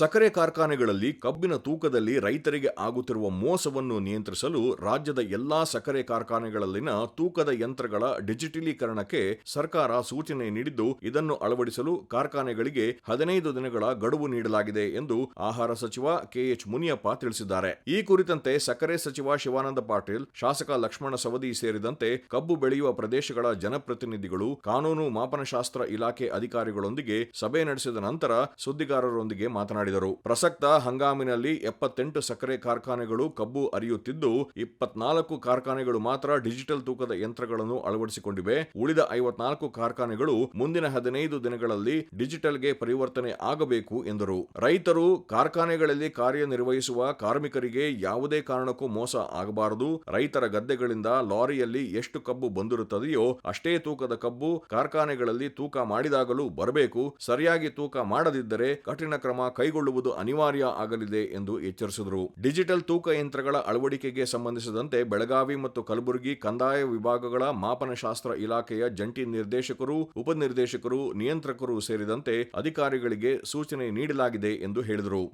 ಸಕ್ಕರೆ ಕಾರ್ಖಾನೆಗಳಲ್ಲಿ ಕಬ್ಬಿನ ತೂಕದಲ್ಲಿ ರೈತರಿಗೆ ಆಗುತ್ತಿರುವ ಮೋಸವನ್ನು ನಿಯಂತ್ರಿಸಲು ರಾಜ್ಯದ ಎಲ್ಲಾ ಸಕ್ಕರೆ ಕಾರ್ಖಾನೆಗಳಲ್ಲಿನ ತೂಕದ ಯಂತ್ರಗಳ ಡಿಜಿಟಲೀಕರಣಕ್ಕೆ ಸರ್ಕಾರ ಸೂಚನೆ ನೀಡಿದ್ದು, ಇದನ್ನು ಅಳವಡಿಸಲು ಕಾರ್ಖಾನೆಗಳಿಗೆ ಹದಿನೈದು ದಿನಗಳ ಗಡುವು ನೀಡಲಾಗಿದೆ ಎಂದು ಆಹಾರ ಸಚಿವ ಕೆಎಚ್ ಮುನಿಯಪ್ಪ ತಿಳಿಸಿದ್ದಾರೆ. ಈ ಕುರಿತಂತೆ ಸಕ್ಕರೆ ಸಚಿವ ಶಿವಾನಂದ ಪಾಟೀಲ್, ಶಾಸಕ ಲಕ್ಷ್ಮಣ ಸವದಿ ಸೇರಿದಂತೆ ಕಬ್ಬು ಬೆಳೆಯುವ ಪ್ರದೇಶಗಳ ಜನಪ್ರತಿನಿಧಿಗಳು, ಕಾನೂನು ಮಾಪನಶಾಸ್ತ್ರ ಇಲಾಖೆ ಅಧಿಕಾರಿಗಳೊಂದಿಗೆ ಸಭೆ ನಡೆಸಿದ ನಂತರ ಸುದ್ದಿಗಾರರೊಂದಿಗೆ ಮಾತನಾಡಿದರು. ಪ್ರಸಕ್ತ ಹಂಗಾಮಿನಲ್ಲಿ ಎಪ್ಪತ್ತೆಂಟು ಸಕ್ಕರೆ ಕಾರ್ಖಾನೆಗಳು ಕಬ್ಬು ಅರಿಯುತ್ತಿದ್ದು ಇಪ್ಪತ್ನಾಲ್ಕು ಕಾರ್ಖಾನೆಗಳು ಮಾತ್ರ ಡಿಜಿಟಲ್ ತೂಕದ ಯಂತ್ರಗಳನ್ನು ಅಳವಡಿಸಿಕೊಂಡಿವೆ. ಉಳಿದ ಐವತ್ನಾಲ್ಕು ಕಾರ್ಖಾನೆಗಳು ಮುಂದಿನ ಹದಿನೈದು ದಿನಗಳಲ್ಲಿ ಡಿಜಿಟಲ್ಗೆ ಪರಿವರ್ತನೆ ಆಗಬೇಕು ಎಂದರು. ರೈತರು ಕಾರ್ಖಾನೆಗಳಲ್ಲಿ ಕಾರ್ಯನಿರ್ವಹಿಸುವ ಕಾರ್ಮಿಕರಿಗೆ ಯಾವುದೇ ಕಾರಣಕ್ಕೂ ಮೋಸ ಆಗಬಾರದು. ರೈತರ ಗದ್ದೆಗಳಿಂದ ಲಾರಿಯಲ್ಲಿ ಎಷ್ಟು ಕಬ್ಬು ಬಂದಿರುತ್ತದೆಯೋ ಅಷ್ಟೇ ತೂಕದ ಕಬ್ಬು ಕಾರ್ಖಾನೆಗಳಲ್ಲಿ ತೂಕ ಮಾಡಿದಾಗಲೂ ಬರಬೇಕು. ಸರಿಯಾಗಿ ತೂಕ ಮಾಡದಿದ್ದರೆ ಕಠಿಣ ಕ್ರಮ ಕೈಗೊಳ್ಳುವುದು ಅನಿವಾರ್ಯ ಆಗಲಿದೆ ಎಂದು ಎಚ್ಚರಿಸಿದರು. ಡಿಜಿಟಲ್ ತೂಕ ಯಂತ್ರಗಳ ಅಳವಡಿಕೆಗೆ ಸಂಬಂಧಿಸಿದಂತೆ ಬೆಳಗಾವಿ ಮತ್ತು ಕಲಬುರಗಿ ಕಂದಾಯ ವಿಭಾಗಗಳ ಮಾಪನಶಾಸ್ತ್ರ ಇಲಾಖೆಯ ಜಂಟಿ ನಿರ್ದೇಶಕರು, ಉಪನಿರ್ದೇಶಕರು, ನಿಯಂತ್ರಕರು ಸೇರಿದಂತೆ ಅಧಿಕಾರಿಗಳಿಗೆ ಸೂಚನೆ ನೀಡಲಾಗಿದೆ ಎಂದು ಹೇಳಿದರು.